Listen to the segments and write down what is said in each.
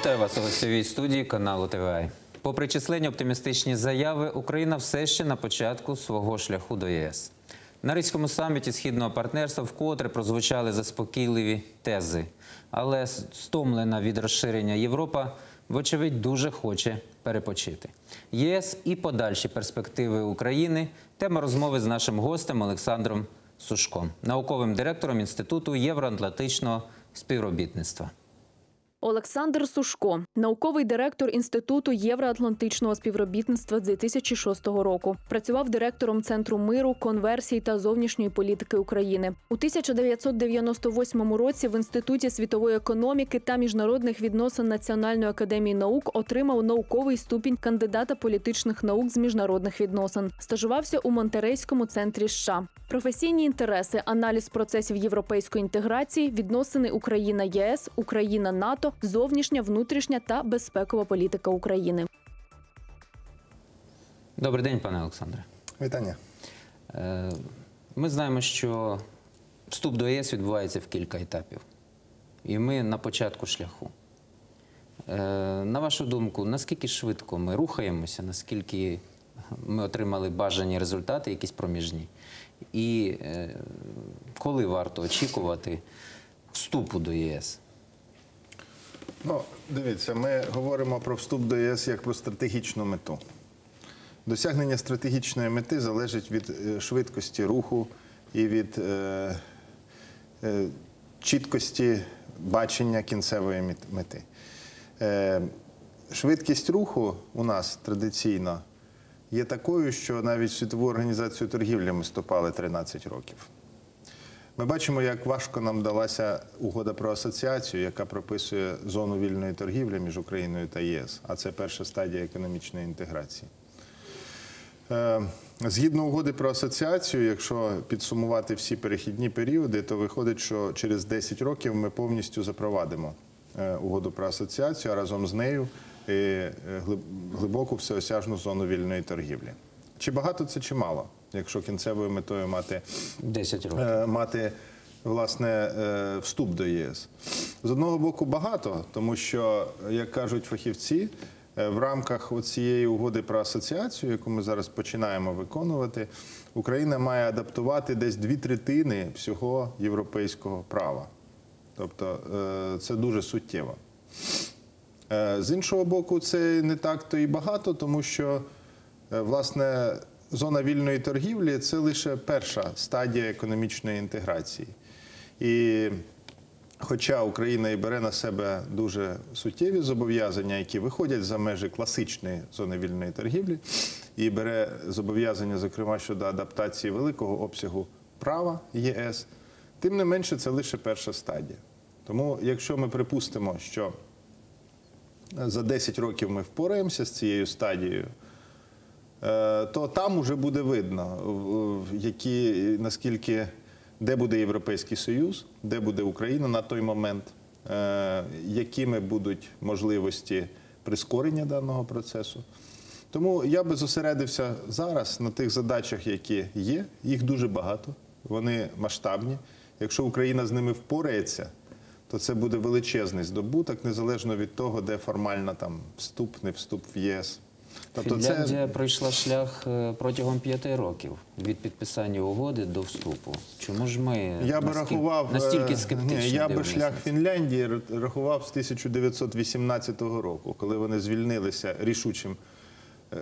Вітаю вас у гостєвій студії каналу ТВА. Попри численні оптимістичні заяви, Україна все ще на початку свого шляху до ЄС. На Ризькому саміті східного партнерства вкотре прозвучали заспокійливі тези. Але стомлена від розширення Європа, вочевидь, дуже хоче перепочити. ЄС і подальші перспективи України тема розмови з нашим гостем Олександром Сушком, науковим директором Інституту євроатлантичного співробітництва. Олександр Сушко, науковий директор Інституту євроатлантичного співробітництва з 2006 року. Працював директором Центру миру, конверсії та зовнішньої політики України. У 1998 році в Інституті світової економіки та міжнародних відносин Національної академії наук отримав науковий ступінь кандидата політичних наук з міжнародних відносин. Стажувався у Монтерейському центрі США. Професійні інтереси, аналіз процесів європейської інтеграції, відносини Україна ЄС, Україна НАТО, зовнішня, внутрішня та безпекова політика України. Добрий день, пане Олександре. Вітання. Е, Ми знаємо, що вступ до ЄС відбувається в кілька етапів. І ми на початку шляху. Е, На вашу думку, наскільки швидко ми рухаємося, наскільки ми отримали бажані результати, якісь проміжні? І е, коли варто очікувати вступу до ЄС? Ну, дивіться, ми говоримо про вступ до ЄС як про стратегічну мету. Досягнення стратегічної мети залежить від е, швидкості руху і від е, е, чіткості бачення кінцевої мети. Е, швидкість руху у нас традиційно є такою, що навіть Світову організацію торгівлі ми вступали 13 років. Ми бачимо, як важко нам далася угода про асоціацію, яка прописує зону вільної торгівлі між Україною та ЄС, а це перша стадія економічної інтеграції. Е, Згідно угоди про асоціацію, якщо підсумувати всі перехідні періоди, то виходить, що через 10 років ми повністю запровадимо е, угоду про асоціацію, а разом з нею е, глиб- глибоку всеосяжну зону вільної торгівлі. Чи багато це, чи мало, якщо кінцевою метою мати 10 років. е, мати власне е, вступ до ЄС. З одного боку, багато, тому що, як кажуть фахівці, е, в рамках цієї угоди про асоціацію, яку ми зараз починаємо виконувати, Україна має адаптувати десь дві третини всього європейського права. Тобто це дуже суттєво. З іншого боку, це не так то і багато, тому що власне зона вільної торгівлі це лише перша стадія економічної інтеграції. І хоча Україна і бере на себе дуже суттєві зобов'язання, які виходять за межі класичної зони вільної торгівлі, і бере зобов'язання, зокрема щодо адаптації великого обсягу права ЄС, тим не менше це лише перша стадія. Тому, якщо ми припустимо, що за 10 років ми впораємося з цією стадією, то там уже буде видно, які, наскільки, де буде Європейський Союз, де буде Україна на той момент, е, якими будуть можливості прискорення даного процесу. Тому я би зосередився зараз на тих задачах, які є. Їх дуже багато, вони масштабні. Якщо Україна з ними впорається, то це буде величезний здобуток, незалежно від того, де формально там вступ, не вступ в ЄС. Тобто Фінляндія пройшла шлях е, протягом п'яти років від підписання угоди до вступу. Чому ж ми Я би рахував настільки е, скептично ні, я би шлях? Фінляндії рахував з 1918 року, коли вони звільнилися рішучим е,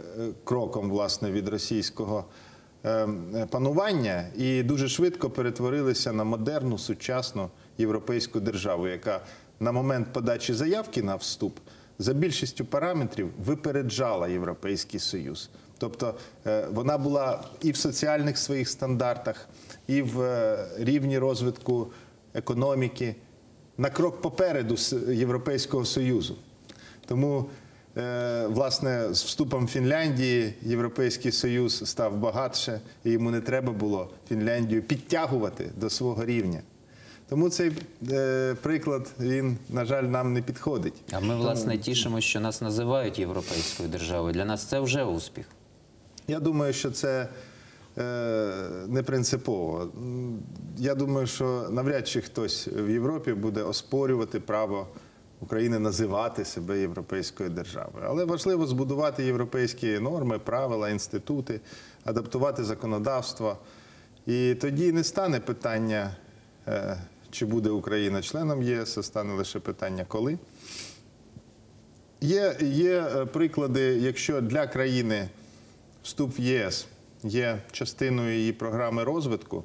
кроком власне від російського панування і дуже швидко перетворилися на модерну сучасну європейську державу, яка на момент подачі заявки на вступ за більшістю параметрів випереджала Європейський Союз. Тобто е, вона була і в соціальних своїх стандартах, і в е, рівні розвитку економіки на крок попереду Європейського Союзу. Тому, е, власне, з вступом Фінляндії Європейський Союз став багатше, і йому не треба було Фінляндію підтягувати до свого рівня. Тому цей е, приклад він, на жаль, нам не підходить. А ми, власне, тішимо, що нас називають європейською державою. Для нас це вже успіх. Я думаю, що це е, не принципово. Я думаю, що навряд чи хтось в Європі буде оспорювати право України називати себе європейською державою. Але важливо збудувати європейські норми, правила, інститути, адаптувати законодавство. І тоді не стане питання, е, чи буде Україна членом ЄС, стане лише питання коли. Є, є е, приклади, якщо для країни вступ в ЄС є частиною її програми розвитку,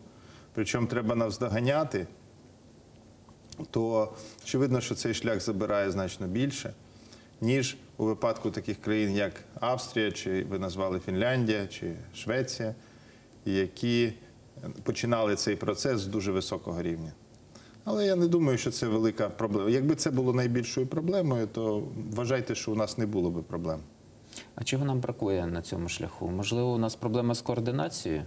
причому треба навздоганяти, то очевидно, що цей шлях забирає значно більше, ніж у випадку таких країн, як Австрія, чи ви назвали Фінляндія, чи Швеція, які починали цей процес з дуже високого рівня. Але я не думаю, що це велика проблема. Якби це було найбільшою проблемою, то вважайте, що у нас не було би проблем. А чого нам бракує на цьому шляху? Можливо, у нас проблема з координацією?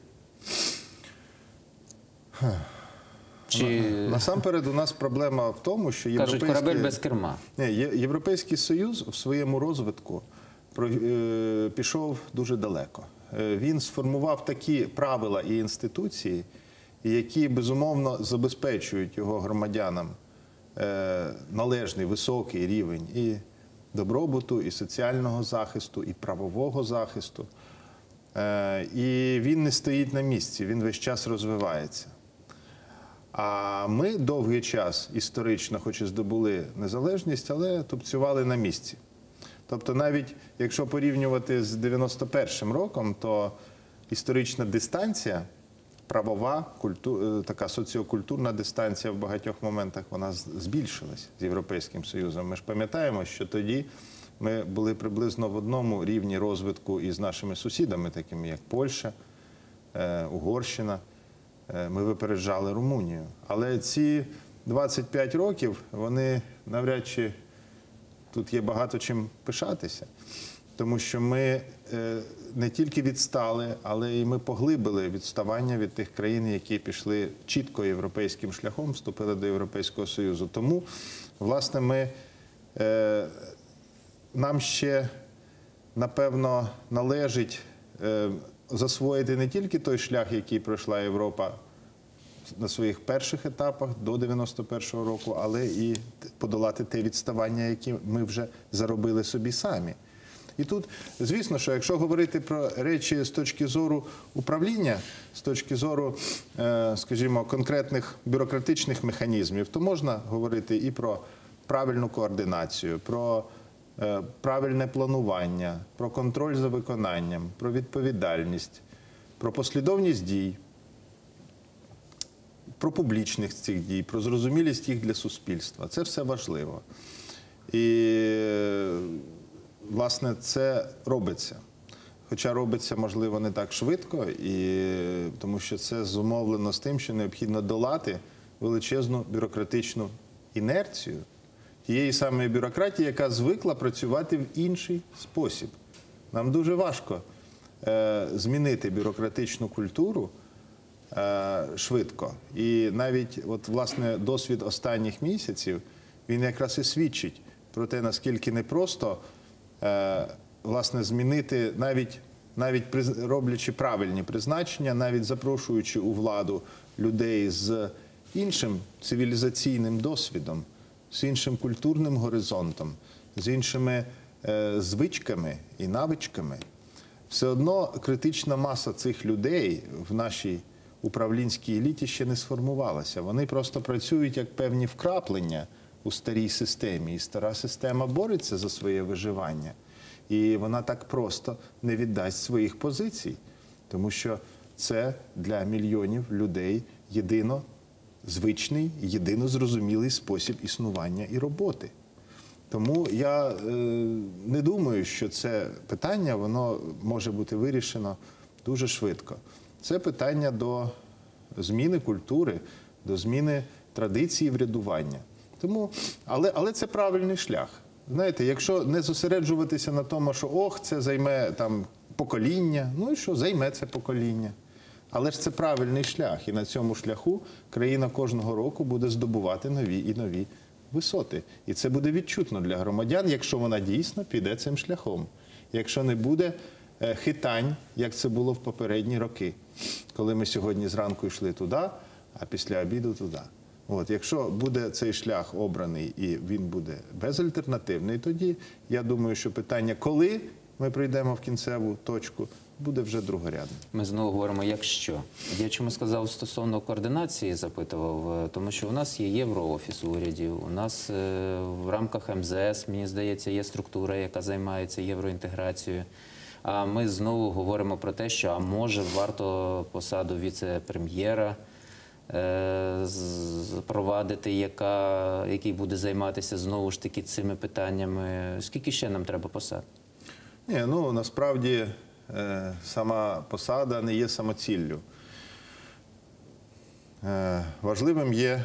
Чи Насамперед, у нас проблема в тому, що кажуть, європейські... корабель без керма? Ні, Європейський Союз в своєму розвитку е, пішов дуже далеко. Е, Він сформував такі правила і інституції, які безумовно забезпечують його громадянам е, належний високий рівень і добробуту, і соціального захисту, і правового захисту. Е, І він не стоїть на місці, він весь час розвивається. А ми довгий час історично, хоч і здобули незалежність, але тупцювали на місці. Тобто, навіть якщо порівнювати з 91-м роком, то історична дистанція, правова, культу, е, така соціокультурна дистанція в багатьох моментах вона збільшилась з Європейським Союзом. Ми ж пам'ятаємо, що тоді ми були приблизно в одному рівні розвитку із нашими сусідами, такими як Польща, е, Угорщина. Е, Ми випереджали Румунію. Але ці 25 років вони навряд чи тут є багато чим пишатися, тому що ми не тільки відстали, але і ми поглибили відставання від тих країн, які пішли чітко європейським шляхом, вступили до Європейського Союзу. Тому, власне, ми, е, нам ще напевно належить е, засвоїти не тільки той шлях, який пройшла Європа на своїх перших етапах до 91-го року, але і подолати те відставання, яке ми вже заробили собі самі. І тут, звісно, що якщо говорити про речі з точки зору управління, з точки зору, е, скажімо, конкретних бюрократичних механізмів, то можна говорити і про правильну координацію, про е, правильне планування, про контроль за виконанням, про відповідальність, про послідовність дій про публічність цих дій, про зрозумілість їх для суспільства. Це все важливо. І, власне, це робиться. Хоча робиться, можливо, не так швидко, і, тому що це зумовлено з тим, що необхідно долати величезну бюрократичну інерцію тієї самої бюрократії, яка звикла працювати в інший спосіб. Нам дуже важко е, змінити бюрократичну культуру е, швидко. І навіть от, власне, досвід останніх місяців він якраз і свідчить про те, наскільки непросто власне, змінити навіть. Навіть роблячи правильні призначення, навіть запрошуючи у владу людей з іншим цивілізаційним досвідом, з іншим культурним горизонтом, з іншими е, звичками і навичками, все одно критична маса цих людей в нашій управлінській еліті ще не сформувалася. Вони просто працюють як певні вкраплення у старій системі, і стара система бореться за своє виживання. І вона так просто не віддасть своїх позицій, тому що це для мільйонів людей єдино звичний, єдино зрозумілий спосіб існування і роботи. Тому я е, не думаю, що це питання воно може бути вирішено дуже швидко. Це питання до зміни культури, до зміни традиції врядування. Тому, але, але це правильний шлях. Знаєте, якщо не зосереджуватися на тому, що ох, це займе там покоління, ну і що займе це покоління. Але ж це правильний шлях, і на цьому шляху країна кожного року буде здобувати нові і нові висоти. І це буде відчутно для громадян, якщо вона дійсно піде цим шляхом. Якщо не буде е, хитань, як це було в попередні роки, коли ми сьогодні зранку йшли туди, а після обіду туди. От, якщо буде цей шлях обраний і він буде безальтернативний, тоді я думаю, що питання, коли ми прийдемо в кінцеву точку, буде вже другорядним. Ми знову говоримо, якщо. Я чому сказав стосовно координації, запитував, е, тому що у нас є Євроофіс у уряді, у нас е, в рамках МЗС, мені здається, є структура, яка займається євроінтеграцією. А ми знову говоримо про те, що а може варто посаду віце-прем'єра е, запровадити, яка, який буде займатися знову ж таки цими питаннями. Скільки ще нам треба посад? Ні, ну насправді е, сама посада не є самоціллю. Е, важливим є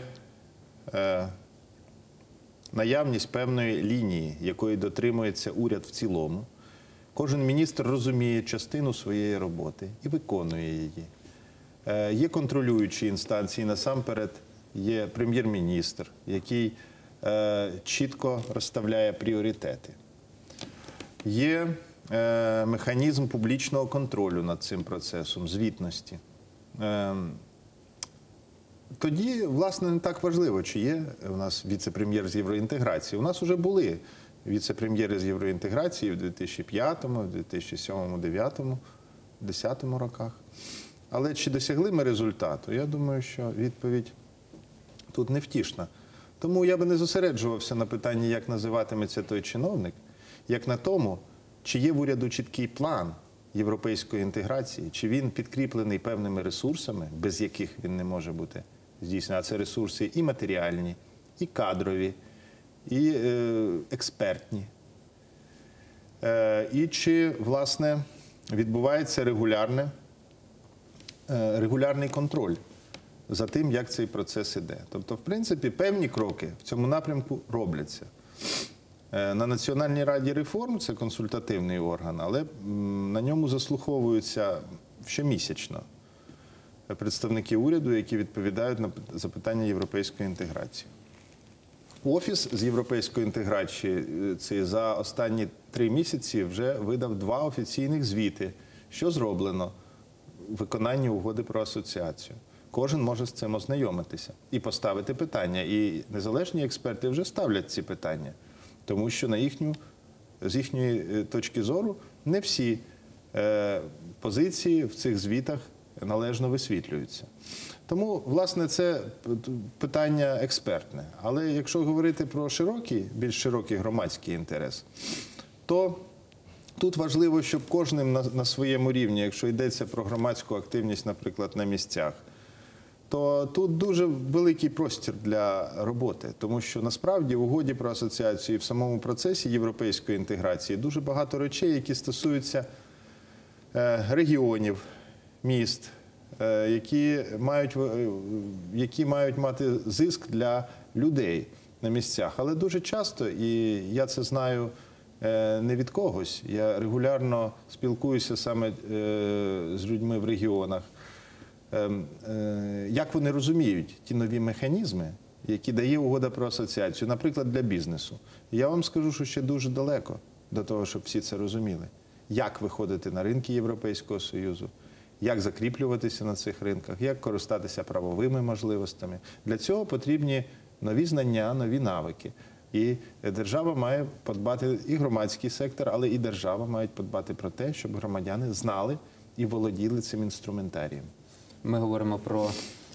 наявність певної лінії, якої дотримується уряд в цілому. Кожен міністр розуміє частину своєї роботи і виконує її. Е, Є контролюючі інстанції, насамперед є прем'єр-міністр, який е, чітко розставляє пріоритети. Є е, механізм публічного контролю над цим процесом, звітності. Тоді, власне, не так важливо, чи є у нас віце-прем'єр з євроінтеграції. У нас вже були віце-прем'єри з євроінтеграції в 2005, 2007, 2009, 2010 роках. Але чи досягли ми результату? Я думаю, що відповідь тут невтішна. Тому я би не зосереджувався на питанні, як називатиметься той чиновник, як на тому, чи є в уряду чіткий план європейської інтеграції, чи він підкріплений певними ресурсами, без яких він не може бути здійснений. А це ресурси і матеріальні, і кадрові, і е, експертні. Е, і чи, власне, відбувається регулярне регулярний контроль за тим, як цей процес іде. Тобто, в принципі, певні кроки в цьому напрямку робляться. Е, На Національній раді реформ це консультативний орган, але на ньому заслуховуються щомісячно представники уряду, які відповідають на запитання європейської інтеграції. Офіс з європейської інтеграції е, це за останні три місяці вже видав два офіційних звіти, що зроблено виконанні угоди про асоціацію. Кожен може з цим ознайомитися і поставити питання. І незалежні експерти вже ставлять ці питання, тому що на їхню, з їхньої е, точки зору не всі е, позиції в цих звітах належно висвітлюються. Тому, власне, це питання експертне. Але якщо говорити про широкий, більш широкий громадський інтерес, то тут важливо, щоб кожним на, на своєму рівні, якщо йдеться про громадську активність, наприклад, на місцях, то тут дуже великий простір для роботи, тому що насправді в угоді про асоціацію і в самому процесі європейської інтеграції дуже багато речей, які стосуються е, регіонів, міст, е, які мають, е, які мають мати зиск для людей на місцях. Але дуже часто, і я це знаю не від когось, я регулярно спілкуюся саме е, з людьми в регіонах. Ем, е, Як вони розуміють ті нові механізми, які дає угода про асоціацію, наприклад, для бізнесу? Я вам скажу, що ще дуже далеко до того, щоб всі це розуміли. Як виходити на ринки Європейського Союзу, як закріплюватися на цих ринках, як користатися правовими можливостями. Для цього потрібні нові знання, нові навики. І держава має подбати, і громадський сектор, але і держава мають подбати про те, щоб громадяни знали і володіли цим інструментарієм. Ми говоримо про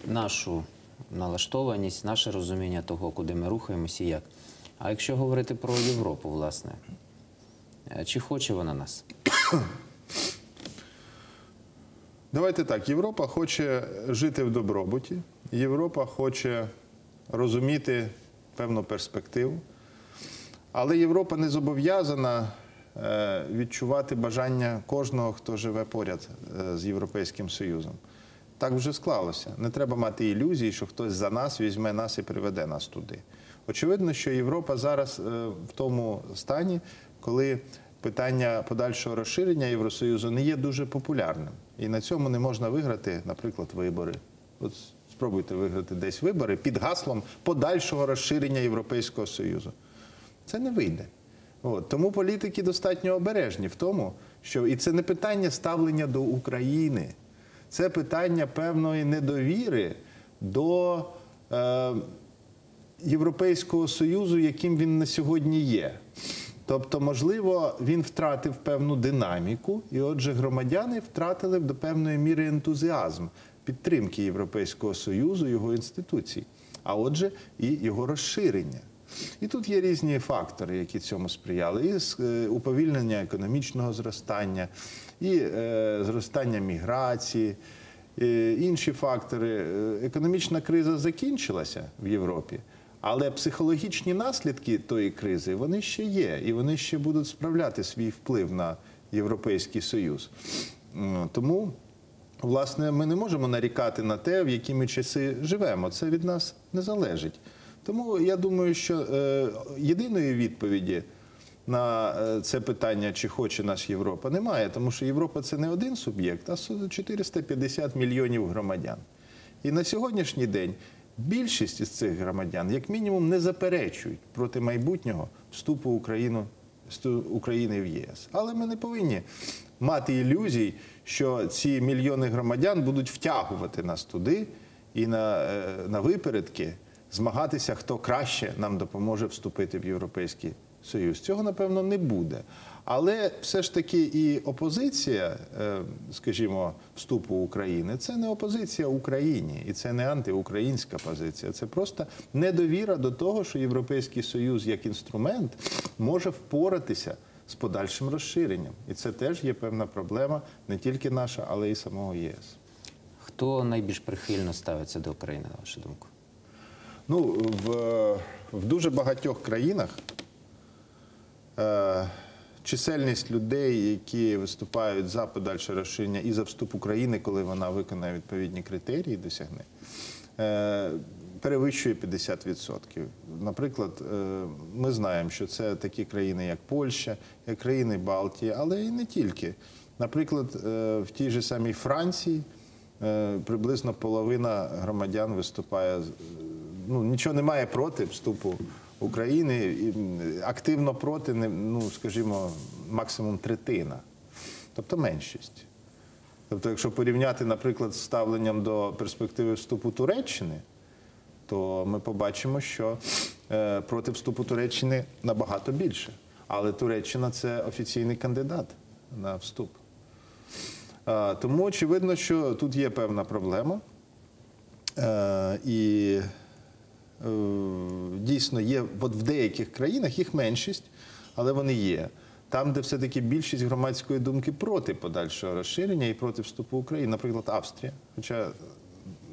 нашу налаштованість, наше розуміння того, куди ми рухаємося і як. А якщо говорити про Європу, власне, е, чи хоче вона нас? Давайте так. Європа хоче жити в добробуті, Європа хоче розуміти певну перспективу, але Європа не зобов'язана е, відчувати бажання кожного, хто живе поряд е, з Європейським Союзом. Так вже склалося. Не треба мати ілюзій, що хтось за нас візьме нас і приведе нас туди. Очевидно, що Європа зараз е, в тому стані, коли питання подальшого розширення Євросоюзу не є дуже популярним. І на цьому не можна виграти, наприклад, вибори. От спробуйте виграти десь вибори під гаслом подальшого розширення Європейського Союзу. Це не вийде. От. Тому політики достатньо обережні в тому, що і це не питання ставлення до України, це питання певної недовіри до е, Європейського Союзу, яким він на сьогодні є. Тобто, можливо, він втратив певну динаміку, і отже, громадяни втратили до певної міри ентузіазм підтримки Європейського Союзу, його інституцій, а отже, і його розширення. І тут є різні фактори, які цьому сприяли: і е, уповільнення економічного зростання, і е, зростання міграції, е, інші фактори. Економічна криза закінчилася в Європі. Але психологічні наслідки тої кризи вони ще є, і вони ще будуть справляти свій вплив на Європейський Союз. Тому, власне, ми не можемо нарікати на те, в які ми часи живемо. Це від нас не залежить. Тому я думаю, що е, єдиної відповіді на е, це питання, чи хоче нас Європа, немає, тому що Європа це не один суб'єкт, а 450 мільйонів громадян. І на сьогоднішній день більшість із цих громадян, як мінімум, не заперечують проти майбутнього вступу України в ЄС. Але ми не повинні мати ілюзій, що ці мільйони громадян будуть втягувати нас туди і на, е, на випередки змагатися, хто краще нам допоможе вступити в Європейський Союз. Цього, напевно, не буде. Але все ж таки і опозиція, е, скажімо, вступу України, це не опозиція Україні, і це не антиукраїнська позиція. Це просто недовіра до того, що Європейський Союз як інструмент може впоратися з подальшим розширенням. І це теж є певна проблема не тільки наша, але й самого ЄС. Хто найбільш прихильно ставиться до України, на вашу думку? Ну, в, в дуже багатьох країнах е, чисельність людей, які виступають за подальше розширення і за вступ України, коли вона виконає відповідні критерії, досягне, е, перевищує 50%. Наприклад, е, ми знаємо, що це такі країни, як Польща, як країни Балтії, але і не тільки. Наприклад, е, в тій же самій Франції е, приблизно половина громадян виступає ну, нічого немає проти вступу України, і, активно проти, ну, скажімо, максимум третина, тобто меншість. Тобто, якщо порівняти, наприклад, з ставленням до перспективи вступу Туреччини, то ми побачимо, що е, проти вступу Туреччини набагато більше. Але Туреччина це офіційний кандидат на вступ. Тому очевидно, що тут є певна проблема. Е, і е, дійсно є от в деяких країнах їх меншість, але вони є. Там, де все-таки більшість громадської думки проти подальшого розширення і проти вступу України, наприклад, Австрія, хоча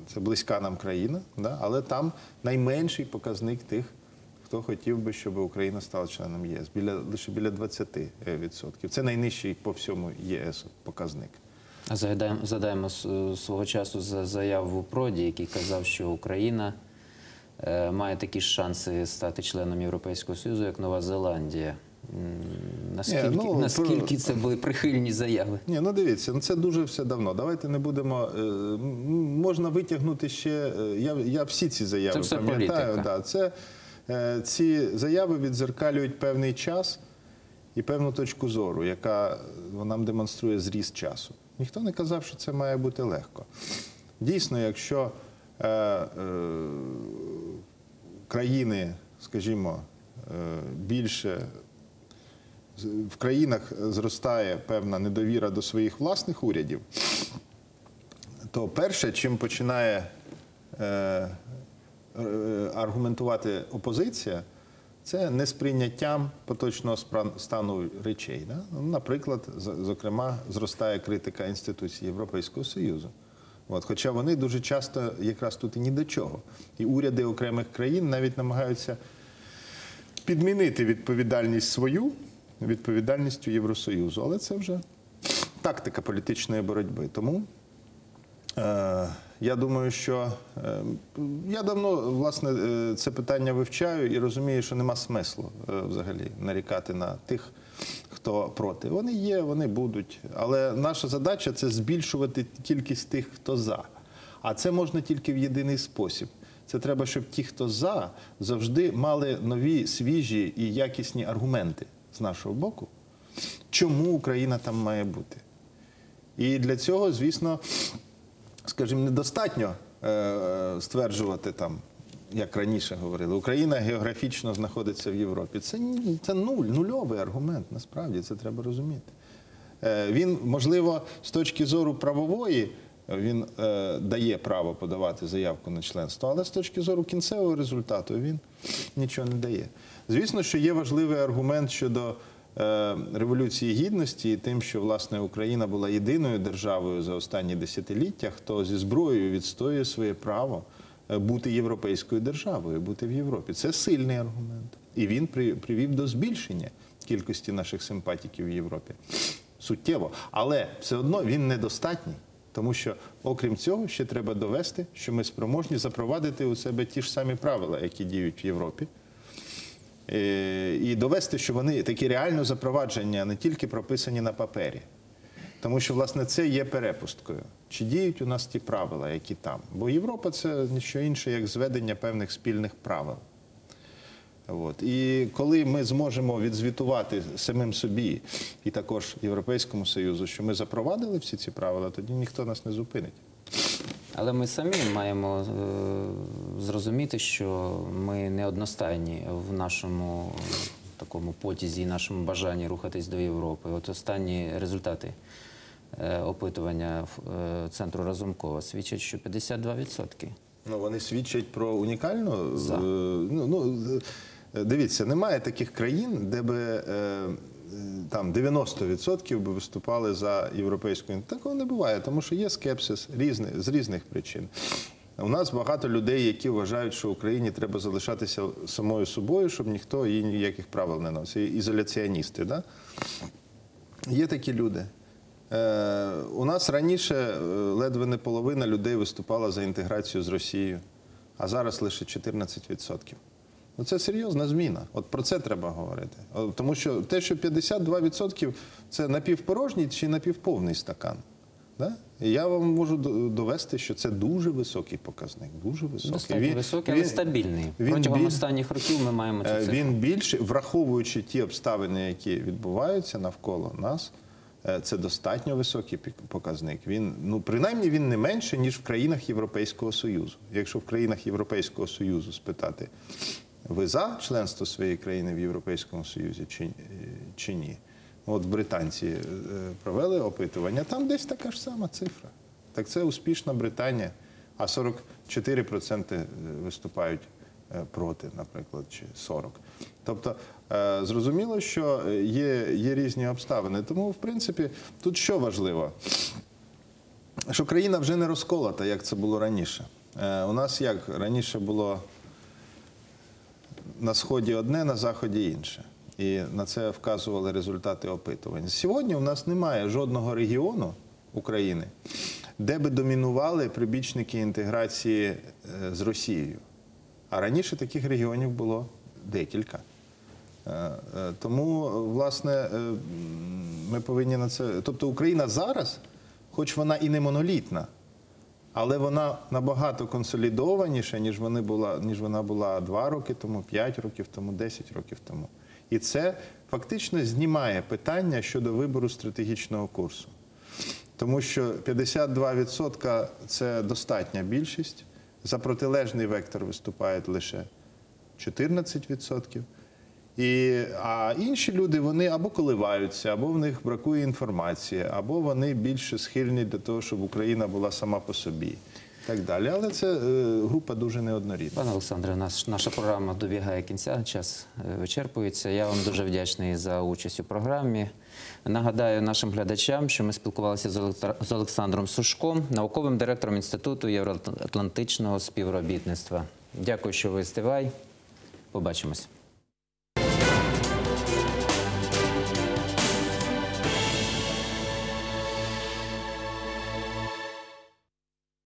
це близька нам країна, да? але там найменший показник тих, хто хотів би, щоб Україна стала членом ЄС, біля, лише біля 20%. Це найнижчий по всьому ЄС показник. Загадаємо, задаємо свого часу за заяву Проді, який казав, що Україна е, має такі шанси стати членом Європейського Союзу, як Нова Зеландія. Наскільки, ну, наскільки це були прихильні заяви? Ні, ну дивіться, ну це дуже все давно. Давайте не будемо. е, можна витягнути ще. е, Я, я всі ці заяви Це пам'ятаю. Да, це, е, ці заяви відзеркалюють певний час і певну точку зору, яка нам демонструє зріст часу. Ніхто не казав, що це має бути легко. Дійсно, якщо е, е, країни, скажімо, е, більше в країнах зростає певна недовіра до своїх власних урядів, то перше, чим починає е, е, аргументувати опозиція, це несприйняттям поточного стану речей. Да? Ну, Наприклад, зокрема, зростає критика інституцій Європейського Союзу. От, хоча вони дуже часто якраз тут і ні до чого. І уряди окремих країн навіть намагаються підмінити відповідальність свою відповідальністю Євросоюзу. Але це вже тактика політичної боротьби. Тому е, я думаю, що е, я давно власне е, це питання вивчаю і розумію, що нема смислу е, взагалі нарікати на тих, хто проти. Вони є, вони будуть. Але наша задача це збільшувати кількість тих, хто за. А це можна тільки в єдиний спосіб. Це треба, щоб ті, хто за, завжди мали нові, свіжі і якісні аргументи з нашого боку, чому Україна там має бути. І для цього, звісно, скажімо, недостатньо е, стверджувати там як раніше говорили, Україна географічно знаходиться в Європі. Це, це нуль, нульовий аргумент, насправді це треба розуміти. Е, Він, можливо, з точки зору правової, він е, дає право подавати заявку на членство, але з точки зору кінцевого результату він нічого не дає. Звісно, що є важливий аргумент щодо е, Революції Гідності і тим, що власне Україна була єдиною державою за останні десятиліття, хто зі зброєю відстоює своє право е, бути європейською державою, бути в Європі. Це сильний аргумент. І він при- привів до збільшення кількості наших симпатіків в Європі. Суттєво. Але все одно він недостатній. Тому що, окрім цього, ще треба довести, що ми спроможні запровадити у себе ті ж самі правила, які діють в Європі. Е, І довести, що вони такі реально запровадження, не тільки прописані на папері. Тому що, власне, це є перепусткою. Чи діють у нас ті правила, які там? Бо Європа це ніщо інше, як зведення певних спільних правил. От. І коли ми зможемо відзвітувати самим собі і також Європейському Союзу, що ми запровадили всі ці правила, тоді ніхто нас не зупинить. Але ми самі маємо е, зрозуміти, що ми не одностайні в нашому такому потязі і нашому бажанні рухатись до Європи. От останні результати е, опитування е, центру Разумкова свідчать, що 52%. Ну, вони свідчать про унікальну. За. Ну, ну, дивіться, немає таких країн, де би там 90% би виступали за європейську. Такого не буває, тому що є скепсис різний, з різних причин. У нас багато людей, які вважають, що Україні треба залишатися самою собою, щоб ніхто їй ніяких правил не носив. Ізоляціоністи. Да? Є такі люди. Е, у нас раніше е, ледве не половина людей виступала за інтеграцію з Росією, а зараз лише 14%. Ну, це серйозна зміна. От про це треба говорити. Тому що те, що 52% це напівпорожній чи напівповний стакан. Да? Я вам можу довести, що це дуже високий показник. Дуже високий. Достатньо Він- високий, але стабільний. він Протягом біль- останніх років ми маємо цю Е, цифру. Він більше, враховуючи ті обставини, які відбуваються навколо нас, е, це достатньо високий показник. Він, ну, принаймні, він не менше, ніж в країнах Європейського Союзу. Якщо в країнах Європейського Союзу спитати, ви за членство своєї країни в Європейському Союзі чи, е, чи ні? От британці е, провели опитування, там десь така ж сама цифра. Так це успішна Британія, а 44% виступають е, проти, наприклад, чи 40%. Тобто зрозуміло, що є, є різні обставини. Тому, в принципі, тут що важливо? Що країна вже не розколота, як це було раніше. У нас як раніше було на сході одне, на заході інше. І на це вказували результати опитувань. Сьогодні у нас немає жодного регіону України, де би домінували прибічники інтеграції е, з Росією. А раніше таких регіонів було декілька. Е, е, Тому, власне, ми повинні на це. Тобто Україна зараз, хоч вона і не монолітна, але вона набагато консолідованіша, ніж, вони була, ніж вона була 2 роки тому, 5 років тому, 10 років тому. І це фактично знімає питання щодо вибору стратегічного курсу. Тому що 52% це достатня більшість. За протилежний вектор виступають лише 14%. І, а інші люди вони або коливаються, або в них бракує інформації, або вони більше схильні до того, щоб Україна була сама по собі. Так далі. Але це е, група дуже неоднорідна. Пане Олександре, наш, наша програма добігає кінця, час е, вичерпується. Я вам дуже вдячний за участь у програмі. Нагадаю нашим глядачам, що ми спілкувалися з Олександром Сушком, науковим директором Інституту Євроатлантичного співробітництва. Дякую, що ви стивай. Побачимось.